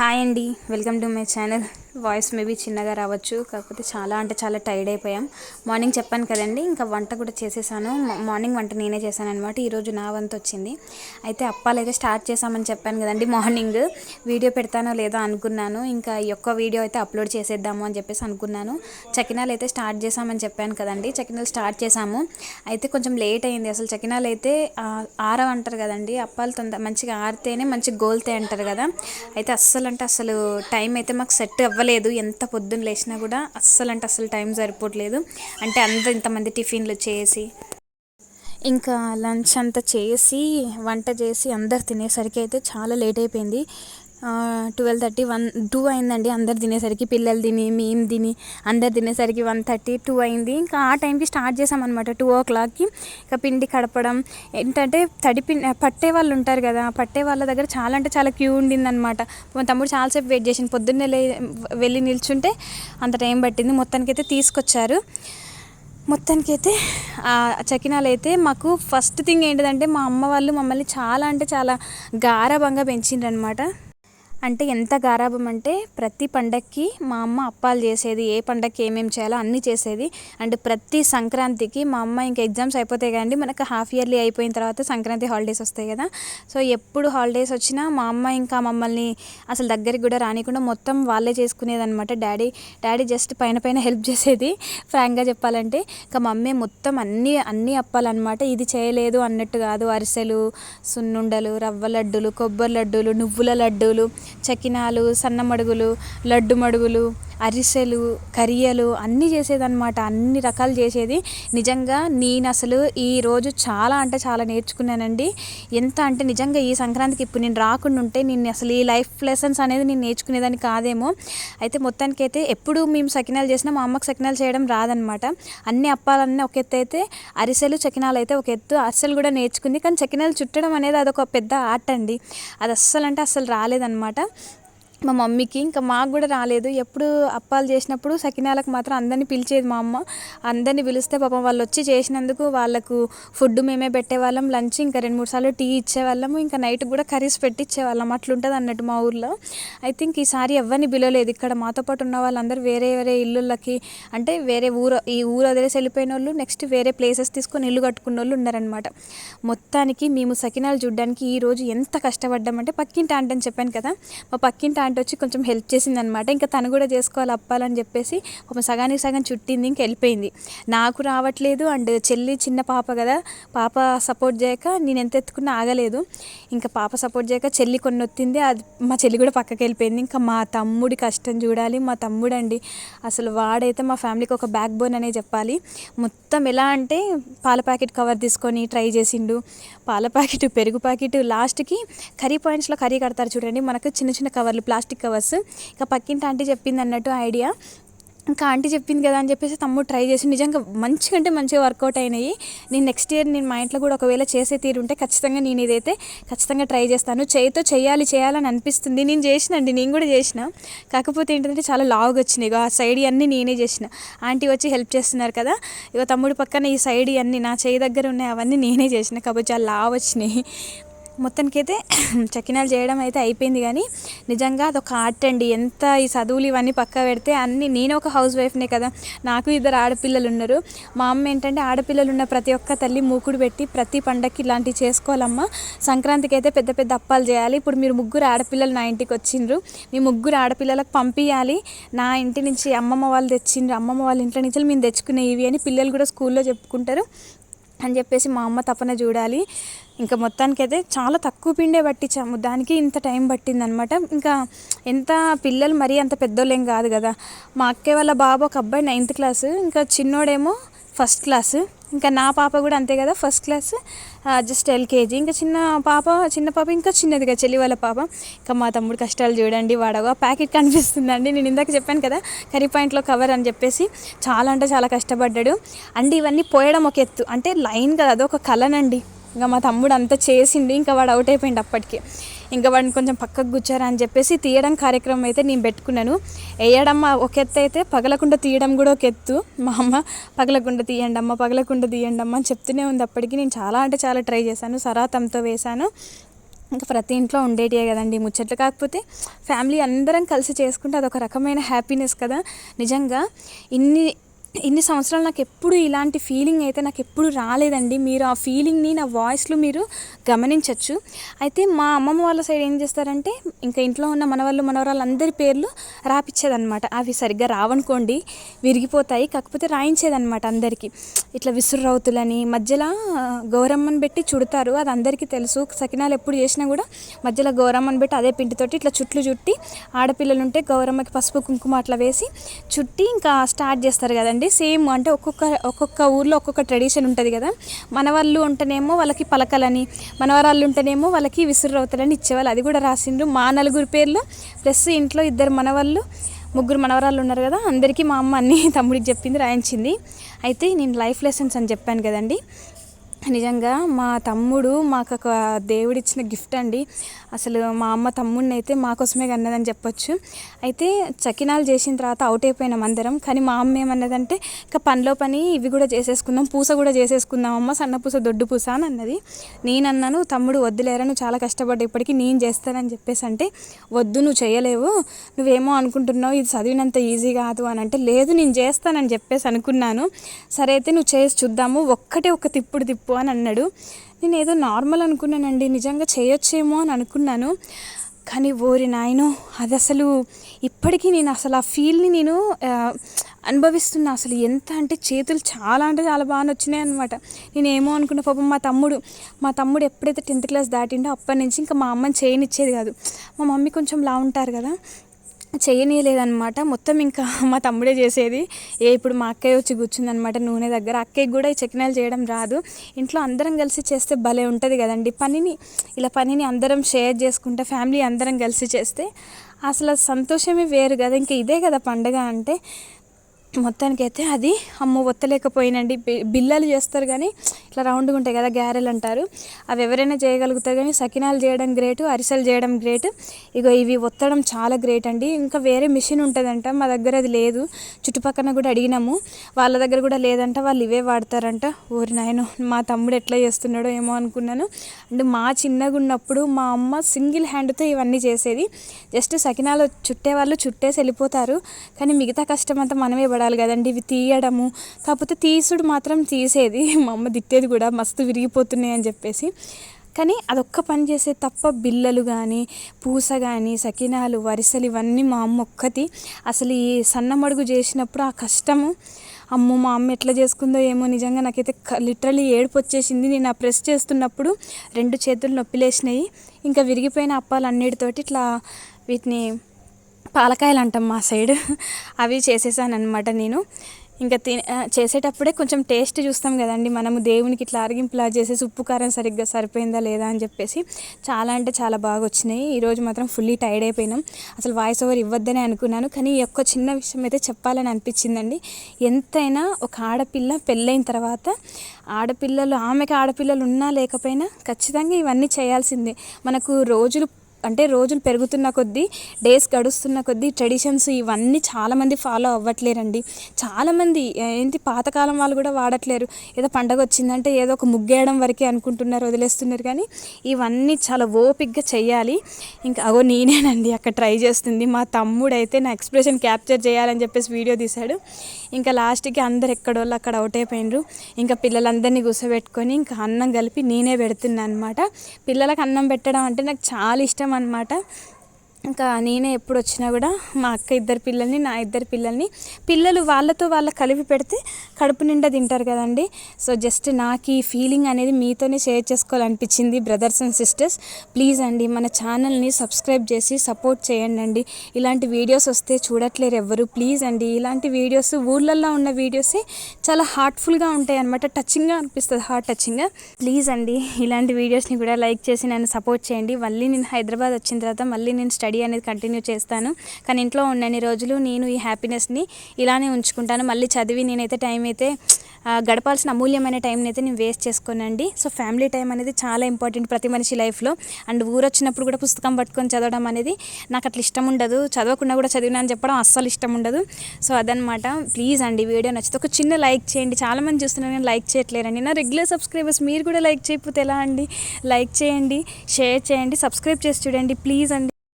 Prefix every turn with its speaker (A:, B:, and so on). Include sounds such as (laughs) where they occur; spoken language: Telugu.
A: హాయ్ అండి. Welcome to my channel. Voice maybe చిన్నగా రావచ్చు కాకపోతే చాలా అంటే చాలా టైర్డ్ అయిపోయాం. మార్నింగ్ చెప్పాను కదండి ఇంకా వంట కూడా చేసేసాను. మార్నింగ్ వంట నేనే చేశాను అనమాట ఈరోజు నా వంత వచ్చింది. అయితే అప్పాలు అయితే స్టార్ట్ చేసామని చెప్పాను కదండి మార్నింగ్. వీడియో పెడతానో లేదో అనుకున్నాను. ఇంకా ఈ యొక్క వీడియో అయితే అప్లోడ్ చేసేద్దాము అని చెప్పేసి అనుకున్నాను. చకినాలు అయితే స్టార్ట్ చేసామని చెప్పాను కదండి. చకినాలు స్టార్ట్ చేసాము అయితే కొంచెం లేట్ అయింది. అసలు చకినాలు అయితే ఆరవ అంటారు కదండి. అప్పాలు తొందర మంచిగా ఆరితేనే మంచిగా గోల్తే అంటారు కదా. అయితే అస్సలు అంటే అసలు టైం అయితే మాకు సెట్ అవ్వలేదు. ఎంత పొద్దున్న లేచినా కూడా అస్సలు అంటే అసలు టైం సరిపోవట్లేదు. అంటే అందరు ఇంతమంది టిఫిన్లు చేసి ఇంకా లంచ్ అంతా చేసి వంట చేసి అందరు తినేసరికి అయితే చాలా లేట్ అయిపోయింది. ట్వెల్వ్ థర్టీ వన్ టూ అయిందండి. అందరు తినేసరికి పిల్లలు తిని మేము తిని అందరు తినేసరికి వన్ థర్టీ టూ అయింది. ఇంకా ఆ టైంకి స్టార్ట్ చేసామన్నమాట టూ ఓ క్లాక్కి ఇంకా పిండి కడపడం ఏంటంటే తడి పిండి పట్టే వాళ్ళు ఉంటారు కదా పట్టే వాళ్ళ దగ్గర చాలా అంటే చాలా క్యూ ఉండిందనమాట మా తమ్ముడు చాలాసేపు వెయిట్ చేసింది పొద్దున్నే లే వెళ్ళి నిల్చుంటే అంత టైం పట్టింది. మొత్తానికైతే తీసుకొచ్చారు. మొత్తానికైతే ఆ చకినాలు అయితే మాకు ఫస్ట్ థింగ్ ఏంటిదంటే మా అమ్మ వాళ్ళు మమ్మల్ని చాలా అంటే చాలా గారభంగా పెంచిండ్రు అనమాట అంటే ఎంత గారాబం అంటే ప్రతి పండక్కి మా అమ్మ అప్పాలు చేసేది ఏ పండక్కి ఏమేమి చేయాలో అన్నీ చేసేది. అండ్ ప్రతి సంక్రాంతికి మా అమ్మ ఇంకా ఎగ్జామ్స్ అయిపోతాయి కానీ మనకు హాఫ్ ఇయర్లీ అయిపోయిన తర్వాత సంక్రాంతి హాలిడేస్ వస్తాయి కదా. సో ఎప్పుడు హాలిడేస్ వచ్చినా మా అమ్మ ఇంకా మమ్మల్ని అసలు దగ్గరికి కూడా రానికుండా మొత్తం వాళ్ళే చేసుకునేది అనమాట డాడీ డాడీ జస్ట్ పైన పైన హెల్ప్ చేసేది ఫ్రాంక్గా చెప్పాలంటే. ఇంకా మమ్మీ మొత్తం అన్నీ అన్నీ అప్పాలన్నమాట. ఇది చేయలేదు అన్నట్టు కాదు. అరిసెలు సున్నుండలు రవ్వ లడ్డూలు కొబ్బరి లడ్డూలు నువ్వుల లడ్డూలు చకినాలు సన్న మడుగులు లడ్డు మడుగులు అరిసెలు కరియలు అన్నీ చేసేదనమాట అన్ని రకాలు చేసేది. నిజంగా నేను అసలు ఈ రోజు చాలా అంటే చాలా నేర్చుకున్నానండి. ఎంత అంటే నిజంగా ఈ సంక్రాంతికి ఇప్పుడు నేను రాకుండా ఉంటే నేను అసలు ఈ లైఫ్ లెసన్స్ అనేది నేను నేర్చుకునేదాన్ని కాదేమో. అయితే మొత్తానికి అయితే ఎప్పుడు మేము సకినాలు చేసినా మా అమ్మకి సకినాలు చేయడం రాదనమాట అన్ని అప్పాలన్నీ ఒక ఎత్తు అయితే అరిసెలు చకినాలు అయితే ఒక ఎత్తు అరిసెలు కూడా నేర్చుకుంది. కానీ చకినాలు చుట్టడం అనేది అదొక పెద్ద ఆర్ట్ అండి. అది అస్సలు అంటే అస్సలు రాలేదన్నమాట. మా మమ్మీకి ఇంకా మాకు కూడా రాలేదు. ఎప్పుడు అప్పాలు చేసినప్పుడు సకినాలకు మాత్రం అందరినీ పిలిచేది మా అమ్మ. అందరినీ పిలిస్తే పాపం వాళ్ళు వచ్చి చేసినందుకు వాళ్ళకు ఫుడ్ మేమే పెట్టేవాళ్ళం లంచ్ ఇంకా రెండు మూడు సార్లు టీ ఇచ్చేవాళ్ళము ఇంకా నైట్ కూడా కర్రీస్ పెట్టించేవాళ్ళం అట్లుంటుంది అన్నట్టు మా ఊర్లో. ఐ థింక్ ఈసారి ఎవరిని పిలవలేదు. ఇక్కడ మాతో పాటు ఉన్న వాళ్ళందరూ వేరే వేరే ఇల్లులకి అంటే వేరే ఊరు ఈ ఊరు వదిలేసి వెళ్ళిపోయిన వాళ్ళు నెక్స్ట్ వేరే ప్లేసెస్ తీసుకొని ఇల్లు కట్టుకున్న వాళ్ళు ఉన్నారనమాట మొత్తానికి మేము సకినాలు చూడడానికి ఈ రోజు ఎంత కష్టపడ్డామంటే పక్కింటి ఆంటని చెప్పాను కదా. మా పక్కింటి ఆంటీ వచ్చి కొంచెం హెల్ప్ చేసింది అనమాట ఇంకా తను కూడా చేసుకోవాలి అప్పాలని చెప్పేసి ఒక సగానికి సగం చుట్టింది ఇంక వెళ్ళిపోయింది. నాకు రావట్లేదు అండ్ చెల్లి చిన్న పాప కదా పాప సపోర్ట్ చేయక నేను ఎంత ఎత్తుకున్నా ఆగలేదు. ఇంకా పాప సపోర్ట్ చేయక చెల్లి కొన్ని వచ్చింది అది మా చెల్లి కూడా పక్కకి వెళ్ళిపోయింది. ఇంకా మా తమ్ముడి కష్టం చూడాలి మా తమ్ముడు అండి అసలు వాడైతే మా ఫ్యామిలీకి ఒక బ్యాక్ బోన్ అనే చెప్పాలి. మొత్తం ఎలా అంటే పాల ప్యాకెట్ కవర్ తీసుకొని ట్రై చేసిండు. పాల ప్యాకెట్ పెరుగు ప్యాకెట్ లాస్ట్కి కర్రీ పాయింట్స్లో కర్రీ కడతారు చూడండి మనకు చిన్న చిన్న కవర్లు ప్లాస్టిక్ ప్లాస్టిక్ కవర్స్. ఇక పక్కింటి ఆంటీ చెప్పింది అన్నట్టు ఐడియా. ఇంకా ఆంటీ చెప్పింది కదా అని చెప్పేసి తమ్ముడు ట్రై చేసి నిజంగా మంచిగా అంటే మంచిగా వర్కౌట్ అయినాయి. నేను నెక్స్ట్ ఇయర్ నేను మా ఇంట్లో కూడా ఒకవేళ చేసే తీరు ఉంటే ఖచ్చితంగా నేను ఇదైతే ఖచ్చితంగా ట్రై చేస్తాను. చేయితో చేయాలి చేయాలని అనిపిస్తుంది. నేను చేసినండి నేను కూడా చేసిన. కాకపోతే ఏంటంటే చాలా లావుగా వచ్చినాయి. ఇగో ఆ సైడ్ అన్నీ నేనే చేసిన. ఆంటీ వచ్చి హెల్ప్ చేస్తున్నారు కదా. ఇగో తమ్ముడు పక్కన ఈ సైడ్ అన్నీ నా చేయి దగ్గర ఉన్నాయి అవన్నీ నేనే చేసిన. కాబట్టి చాలా లావు వచ్చినాయి. మొత్తానికైతే (clears throat) చకినాలు చేయడం అయితే అయిపోయింది కానీ నిజంగా అదొక ఆర్ట్ అండి. ఎంత ఈ చదువులు ఇవన్నీ పక్క పెడితే అన్ని నేను ఒక హౌస్ వైఫ్నే కదా నాకు ఇద్దరు ఆడపిల్లలు ఉన్నారు. మా అమ్మ ఏంటంటే ఆడపిల్లలు ఉన్న ప్రతి ఒక్క తల్లి మూకుడు పెట్టి ప్రతి పండక్కి ఇలాంటివి చేసుకోవాలమ్మా. సంక్రాంతికి అయితే పెద్ద పెద్ద అప్పాలు చేయాలి. ఇప్పుడు మీరు ముగ్గురు ఆడపిల్లలు నా ఇంటికి వచ్చిండ్రు. మీ ముగ్గురు ఆడపిల్లలకు పంపించాలి నా ఇంటి నుంచి అమ్మమ్మ వాళ్ళు తెచ్చిండ్రు. అమ్మమ్మ వాళ్ళ ఇంట్లో నుంచి మేము తెచ్చుకునే ఇవి అని పిల్లలు కూడా స్కూల్లో చెప్పుకుంటారు. అని చెప్పేసి మా అమ్మ తపన చూడాలి. ఇంకా మొత్తానికైతే చాలా తక్కువ పిండే పట్టించాము. దానికి ఇంత టైం పట్టింది అనమాట ఇంకా ఎంత పిల్లలు మరీ అంత పెద్దోళ్ళు ఏం కాదు కదా. మా అక్కయ్య వాళ్ళ బాబు ఒక అబ్బాయి నైన్త్ క్లాస్. ఇంకా చిన్నోడేమో ఫస్ట్ క్లాస్. ఇంకా నా పాప కూడా అంతే కదా ఫస్ట్ క్లాస్. Just LKG. ఇంకా చిన్న పాప చిన్న పాప ఇంకా చిన్నదిగా చెల్లి వాళ్ళ పాప. ఇంకా మా తమ్ముడు కష్టాలు చూడండి వాడగా ప్యాకెట్ కనిపిస్తుందండి. నేను ఇందాక చెప్పాను కదా కర్రీ పాయింట్లో కవర్ అని చెప్పేసి. చాలా అంటే చాలా కష్టపడ్డాడు. అండ్ ఇవన్నీ పోయడం ఒక ఎత్తు. అంటే లైన్ కదా అదొక కలనండి. ఇంకా మా తమ్ముడు అంతా చేసిండు ఇంకా వాడు అవుట్ అయిపోయింది అప్పటికి. ఇంకా వాడిని కొంచెం పక్కకు కూర్చారా అని చెప్పేసి తీయడం కార్యక్రమం అయితే నేను పెట్టుకున్నాను. వేయడం ఒక ఎత్తు అయితే పగలకుండా తీయడం కూడా ఒక ఎత్తు. మా అమ్మ పగలకుండా తీయండి అమ్మ పగలకుండా తీయండి అమ్మ అని చెప్తూనే ఉంది అప్పటికి. నేను చాలా అంటే చాలా ట్రై చేశాను సరాతంతో వేశాను. ఇంకా ప్రతి ఇంట్లో ఉండేటివే కదండి ముచ్చట్లు. కాకపోతే ఫ్యామిలీ అందరం కలిసి చేసుకుంటే అదొక రకమైన హ్యాపీనెస్ కదా. నిజంగా ఇన్ని ఇన్ని సంవత్సరాలు నాకు ఎప్పుడు ఇలాంటి ఫీలింగ్ అయితే నాకు ఎప్పుడు రాలేదండి. మీరు ఆ ఫీలింగ్ని నా వాయిస్లో మీరు గమనించవచ్చు అయితే మా అమ్మమ్మ వాళ్ళ సైడ్ ఏం చేస్తారంటే ఇంకా ఇంట్లో ఉన్న మనవాళ్ళు మనవరాళ్ళు అందరి పేర్లు రాపిచ్చేదనమాట అవి సరిగ్గా రావనుకోండి విరిగిపోతాయి కాకపోతే రాయించేదనమాట అందరికీ. ఇట్లా విసురవుతులని మధ్యలో గౌరమ్మని పెట్టి చుడతారు. అది అందరికీ తెలుసు. సకినాలు ఎప్పుడు చేసినా కూడా మధ్యలో గౌరమ్మని పెట్టి అదే పిండితోటి ఇట్లా చుట్లు చుట్టి ఆడపిల్లలు ఉంటే గౌరమ్మకి పసుపు కుంకుమ అట్లా వేసి చుట్టి ఇంకా స్టార్ట్ చేస్తారు కదండి. సేమ్ అంటే ఒక్కొక్క ఒక్కొక్క ఊర్లో ఒక్కొక్క ట్రెడిషన్ ఉంటుంది కదా. మన వాళ్ళు ఉంటేనేమో వాళ్ళకి పలకలని మనవరాళ్ళు ఉంటేనేమో వాళ్ళకి విసురవుతాలని ఇచ్చేవాళ్ళు. అది కూడా రాసిండ్రు. మా నలుగురు పేర్లు ప్లస్ ఇంట్లో ఇద్దరు మనవాళ్ళు ముగ్గురు మనవరాళ్ళు ఉన్నారు కదా. అందరికీ మా అమ్మ అన్ని (laughs) తమ్ముడికి చెప్పింది రాయించింది. అయితే నేను లైఫ్ లెసన్స్ అని చెప్పాను కదండి. నిజంగా మా తమ్ముడు మాకు ఒక దేవుడిచ్చిన గిఫ్ట్ అండి. అసలు మా అమ్మ తమ్ముడిని అయితే మా కోసమే కన్నదని చెప్పొచ్చు. అయితే చకినాలు చేసిన తర్వాత అవుట్ అయిపోయినాం అందరం. కానీ మా అమ్మ ఏమన్నదంటే ఇంకా పనిలో పని ఇవి కూడా చేసేసుకుందాం పూస కూడా చేసేసుకుందాం అమ్మ సన్న పూస దొడ్డు పూస అని అన్నది. నేను అన్నాను తమ్ముడు వద్దులేరా నువ్వు చాలా కష్టపడ్డా ఇప్పటికీ నేను చేస్తానని చెప్పేసి అంటే వద్దు నువ్వు చేయలేవు. నువ్వేమో అనుకుంటున్నావు ఇది చదివినంత ఈజీ కాదు అని అంటే లేదు నేను చేస్తానని చెప్పేసి అనుకున్నాను. సరే అయితే నువ్వు చేసి చూద్దాము. ఒక్కటే ఒక తిప్పుడు తిప్పు అని అన్నాడు. నేను ఏదో నార్మల్ అనుకున్నానండి నిజంగా చేయొచ్చేమో అని అనుకున్నాను. కానీ ఓరి నాయనో అది అసలు ఇప్పటికీ నేను అసలు ఆ ఫీల్ని నేను అనుభవిస్తున్నా. అసలు ఎంత అంటే చేతులు చాలా అంటే చాలా బాగా వచ్చినాయి అనమాట నేనేమో అనుకున్న పాపం మా తమ్ముడు మా తమ్ముడు ఎప్పుడైతే టెన్త్ క్లాస్ దాటిండో అప్పటి నుంచి ఇంకా మా అమ్మని చేయనిచ్చేది కాదు. మా మమ్మీ కొంచెం లా ఉంటారు కదా. చేయనీయలేదన్నమాట. మొత్తం ఇంకా మా తమ్ముడే చేసేది. ఏ ఇప్పుడు మా అక్కయ్య వచ్చి కూర్చుందనమాట నూనె దగ్గర. అక్కయ్యకి కూడా ఈ చకినాలు చేయడం రాదు. ఇంట్లో అందరం కలిసి చేస్తే భలే ఉంటుంది కదండి. పనిని ఇలా పనిని అందరం షేర్ చేసుకుంటే ఫ్యామిలీ అందరం కలిసి చేస్తే అసలు సంతోషమే వేరు కదా. ఇంకా ఇదే కదా పండగ అంటే మొత్తానికైతే అది అమ్మ ఒత్తలేకపోయినండి. బి- బిల్లలు చేస్తారు కానీ ఇట్లా రౌండ్గా ఉంటాయి కదా గ్యారెలు అంటారు. అవి ఎవరైనా చేయగలుగుతారు కానీ సకినాలు చేయడం గ్రేట్ అరిసెలు చేయడం గ్రేట్. ఇగో ఇవి ఒత్తడం చాలా గ్రేట్ అండి. ఇంకా వేరే మిషన్ ఉంటుందంట మా దగ్గర అది లేదు. చుట్టుపక్కన కూడా అడిగినాము. వాళ్ళ దగ్గర కూడా లేదంట వాళ్ళు ఇవే వాడతారంట. ఓరి నాయన మా తమ్ముడు ఎట్లా చేస్తున్నాడో ఏమో అనుకున్నాను. అంటే మా చిన్నగా ఉన్నప్పుడు మా అమ్మ సింగిల్ హ్యాండ్తో ఇవన్నీ చేసేది. జస్ట్ సకినాలు చుట్టే వాళ్ళు చుట్టేసి వెళ్ళిపోతారు. కానీ మిగతా కష్టం అంతా మనమే పడాలి కదండి ఇవి తీయడము. కాకపోతే తీసుడు మాత్రం తీసేది. (laughs) మా అమ్మ తిట్టేది కూడా మస్తు విరిగిపోతున్నాయి అని చెప్పేసి. కానీ అదొక్క పని చేసే తప్ప బిల్లలు కానీ పూస కానీ సకినాలు వరిసలు ఇవన్నీ మా అమ్మ ఒక్కటి. అసలు ఈ సన్నమడుగు చేసినప్పుడు ఆ కష్టము. అమ్మో మా అమ్మ ఎట్లా చేసుకుందో ఏమో నిజంగా నాకైతే లిటరలీ ఏడుపు వచ్చేసింది. నేను ఆ ప్రెస్ చేస్తున్నప్పుడు రెండు చేతులు నొప్పిలేసినాయి ఇంకా విరిగిపోయిన అప్పాలన్నిటితోటి ఇట్లా వీటిని పాలకాయలు అంటాం మా సైడ్. అవి చేసేసాను అనమాట నేను. ఇంకా తినే చేసేటప్పుడే కొంచెం టేస్ట్ చూస్తాం కదండి. మనము దేవునికి ఇట్లా అరిగింపులా చేసేసి ఉప్పు కారం సరిగ్గా సరిపోయిందా లేదా అని చెప్పేసి. చాలా అంటే చాలా బాగా వచ్చినాయి ఈరోజు మాత్రం ఫుల్లీ టైర్డ్ అయిపోయినాం. అసలు వాయిస్ ఓవర్ ఇవ్వద్దని అనుకున్నాను. కానీ ఈ ఒక్క చిన్న విషయం అయితే చెప్పాలని అనిపించిందండి. ఎంతైనా ఒక ఆడపిల్ల పెళ్ళైన తర్వాత ఆడపిల్లలు ఆమెకి ఆడపిల్లలు ఉన్నా లేకపోయినా ఖచ్చితంగా ఇవన్నీ చేయాల్సిందే. మనకు రోజులు అంటే రోజులు పెరుగుతున్న కొద్దీ డేస్ గడుస్తున్న కొద్దీ ట్రెడిషన్స్ ఇవన్నీ చాలామంది ఫాలో అవ్వట్లేరండి. చాలామంది ఏంటి పాతకాలం వాళ్ళు కూడా వాడట్లేరు. ఏదో పండగ వచ్చిందంటే ఏదో ఒక ముగ్గేయడం వరకే అనుకుంటున్నారు వదిలేస్తున్నారు. కానీ ఇవన్నీ చాలా ఓపిక్గా చేయాలి ఇంకా అగో నేనేనండి అక్కడ ట్రై చేస్తుంది. మా తమ్ముడు అయితే నా ఎక్స్ప్రెషన్ క్యాప్చర్ చేయాలని చెప్పేసి వీడియో తీశాడు. ఇంకా లాస్ట్కి అందరు ఎక్కడోళ్ళు అక్కడ అవుట్ అయిపోయినరు. ఇంకా పిల్లలందరినీ కూర్చోబెట్టుకొని ఇంకా అన్నం కలిపి నేనే పెడుతున్నాను అనమాట పిల్లలకు అన్నం పెట్టడం అంటే నాకు చాలా ఇష్టం అనమాట ఇంకా నేనే ఎప్పుడు వచ్చినా కూడా మా అక్క ఇద్దరు పిల్లల్ని నా ఇద్దరు పిల్లల్ని పిల్లలు వాళ్ళతో వాళ్ళ కలిపి పెడితే కడుపు నిండా తింటారు కదండి. సో జస్ట్ నాకు ఈ ఫీలింగ్ అనేది మీతోనే షేర్ చేసుకోవాలనిపించింది బ్రదర్స్ అండ్ సిస్టర్స్. ప్లీజ్ అండి మన ఛానల్ని సబ్స్క్రైబ్ చేసి సపోర్ట్ చేయండి అండి ఇలాంటి వీడియోస్ వస్తే చూడట్లేరు ఎవ్వరు. ప్లీజ్ అండి ఇలాంటి వీడియోస్ ఊర్లల్లో ఉన్న వీడియోసే చాలా హార్ట్ఫుల్గా ఉంటాయి అనమాట టచింగ్గా అనిపిస్తుంది హార్ట్ టచింగ్గా ప్లీజ్ అండి ఇలాంటి వీడియోస్ని కూడా లైక్ చేసి నన్ను సపోర్ట్ చేయండి. మళ్ళీ నేను హైదరాబాద్ వచ్చిన తర్వాత మళ్ళీ నేను స్టడీ స్టడీ అనేది కంటిన్యూ చేస్తాను. కానీ ఇంట్లో ఉన్నన్ని రోజులు నేను ఈ హ్యాపీనెస్ని ఇలానే ఉంచుకుంటాను. మళ్ళీ చదివి నేనైతే టైం అయితే గడపాల్సిన అమూల్యమైన టైంని అయితే నేను వేస్ట్ చేసుకోనండి. సో ఫ్యామిలీ టైం అనేది చాలా ఇంపార్టెంట్ ప్రతి మనిషి లైఫ్లో అండ్ ఊరు వచ్చినప్పుడు కూడా పుస్తకం పట్టుకొని చదవడం అనేది నాకు అట్లా ఇష్టం ఉండదు. చదవకుండా కూడా చదివినా అని చెప్పడం అస్సలు ఇష్టం ఉండదు. సో అదనమాట ప్లీజ్ అండి వీడియో నచ్చితే ఒక చిన్న లైక్ చేయండి. చాలామంది చూస్తున్నారు నేను లైక్ చేయట్లేరండి. నా రెగ్యులర్ సబ్స్క్రైబర్స్ మీరు కూడా లైక్ చేయకపోతే ఎలా అండి? లైక్ చేయండి షేర్ చేయండి సబ్స్క్రైబ్ చేసి చూడండి. ప్లీజ్ అండి.